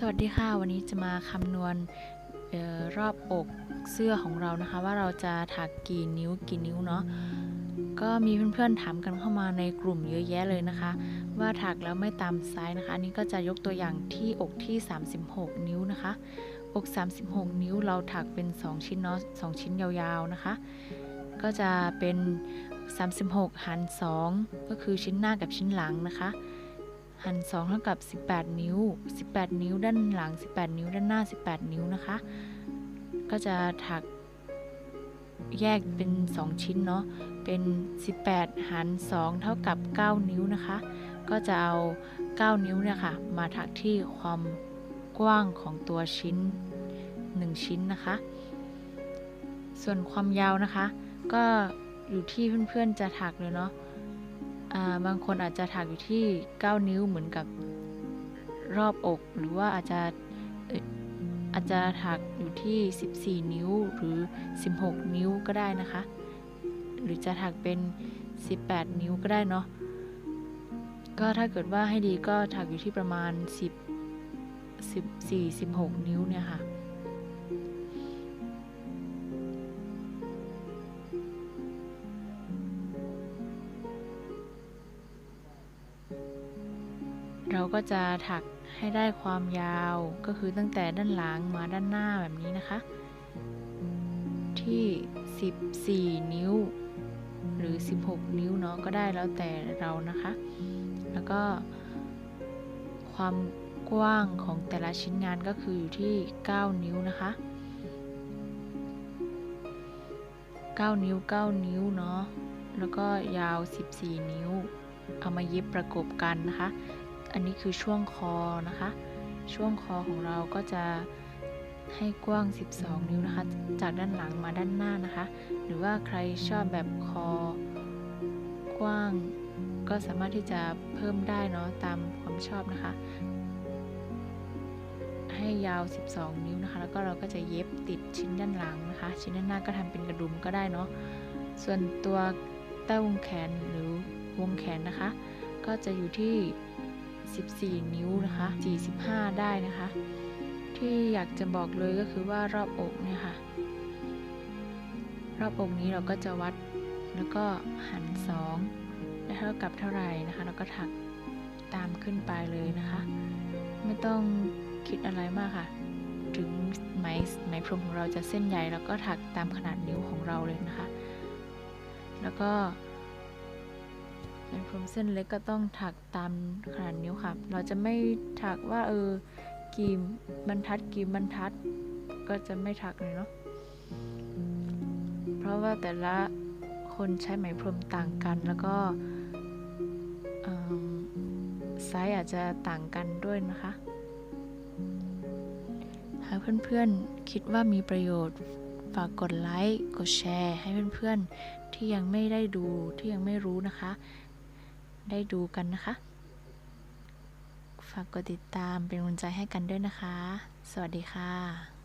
สวัสดีค่ะวันนี้จะมาคำนวณออรอบอกเสื้อของเรานะคะ ว่าเราจะถักกี่นิ้วกี่นิ้วเนาะก็มีเพื่อนๆถามกันเข้ามาในกลุ่มเยอะแยะเลยนะคะ ว่าถักแล้วไม่ตามไซส์นะคะอันนี้ก็จะยกตัวอย่างที่อกที่ 36 นิ้วนะคะ อก 36 นิ้วเราถักเป็น 2 ชิ้นเนาะ2ชิ้นยาวๆนะคะ ก็จะเป็น 36หาร2ก็คือชิ้นหน้ากับชิ้นหลังนะคะ หัน2เท่ากับ 18 นิ้ว 18 นิ้วด้านหลัง 18 นิ้วด้านหน้า 18 นิ้วนะคะ ก็จะถักแยกเป็น 2 ชิ้นเนาะ เป็น 18 หัน 2 เท่ากับ 9 นิ้วนะคะ ก็จะเอา 9 นิ้วเนี่ยค่ะ มาถักที่ความกว้างของตัวชิ้น 1 ชิ้นนะคะ ส่วนความยาวนะคะ ก็อยู่ที่เพื่อนๆจะถักเลยเนาะ บางคนอาจจะถักอยู่ที่ 9 นิ้วเหมือนกับรอบอก หรือว่าอาจจะเอ่ออาจจะถักอยู่ที่ 14 นิ้วหรือ 16 นิ้วก็ได้นะคะ หรือจะถักเป็น 18 นิ้วก็ได้เนาะก็ถ้าเกิดว่าให้ดีก็ถักอยู่ที่ประมาณ 10 14 16 นิ้วเนี่ยค่ะ เราก็จะถักให้ได้ความยาวก็คือตั้งแต่ด้านหลังมาด้านหน้าแบบนี้นะคะ ที่ 14 นิ้ว หรือ 16 นิ้วเนาะก็ได้แล้วแต่เรานะคะ แล้วก็ความกว้างของแต่ละชิ้นงานก็คืออยู่ที่ 9 นิ้วนะคะ 9 นิ้ว 9 นิ้วเนาะแล้วก็ยาว 14 นิ้ว เอามาเย็บประกบกันนะคะ อันนี้คือช่วงคอนะคะ ช่วงคอของเราก็จะให้กว้าง 12 นิ้วนะคะ จากด้านหลังมาด้านหน้านะคะ หรือว่าใครชอบแบบคอกว้าง ก็สามารถที่จะเพิ่มได้เนาะตามความชอบนะคะ ให้ยาว 12 นิ้วนะคะ แล้วก็เราก็จะเย็บติดชิ้นด้านหลังนะคะ ชิ้นด้านหน้าก็ทำเป็นกระดุมก็ได้เนาะ ส่วนตัวใต้วงแขนหรือวงแขนนะคะ ก็จะอยู่ที่ 14 นิ้วนะคะ 45 ได้นะคะ ที่อยากจะบอกเลยก็คือว่ารอบอกเนี่ยค่ะ รอบอกนี้เราก็จะวัดแล้วก็หัน2ได้เท่ากับเท่าไหร่นะคะแล้วก็ถักตามขึ้นไปเลยนะคะ ไม่ต้องคิดอะไรมากค่ะ ถึงไหมไหมพรมของเราจะเส้นใหญ่ แล้วก็ถักตามขนาดนิ้วของเราเลยนะคะ แล้วก็ ไหมพรมเส้นเล็กก็ต้องถักตามขนาดนิ้วค่ะ เราจะไม่ถักว่าเออกี่บรรทัดกี่บรรทัด ก็จะไม่ถักเลยเนาะ เพราะว่าแต่ละคนใช้ไหมพรมต่างกันแล้วก็ไซส์อาจจะต่างกันด้วยนะคะ หากเพื่อนๆคิดว่ามีประโยชน์ฝากกดไลค์ กดแชร์ ให้เพื่อนๆที่ยังไม่ได้ดูที่ยังไม่รู้นะคะ ได้ดูกันนะคะ ฝากกดติดตามเป็นกำลังใจให้กันด้วยนะคะ สวัสดีค่ะ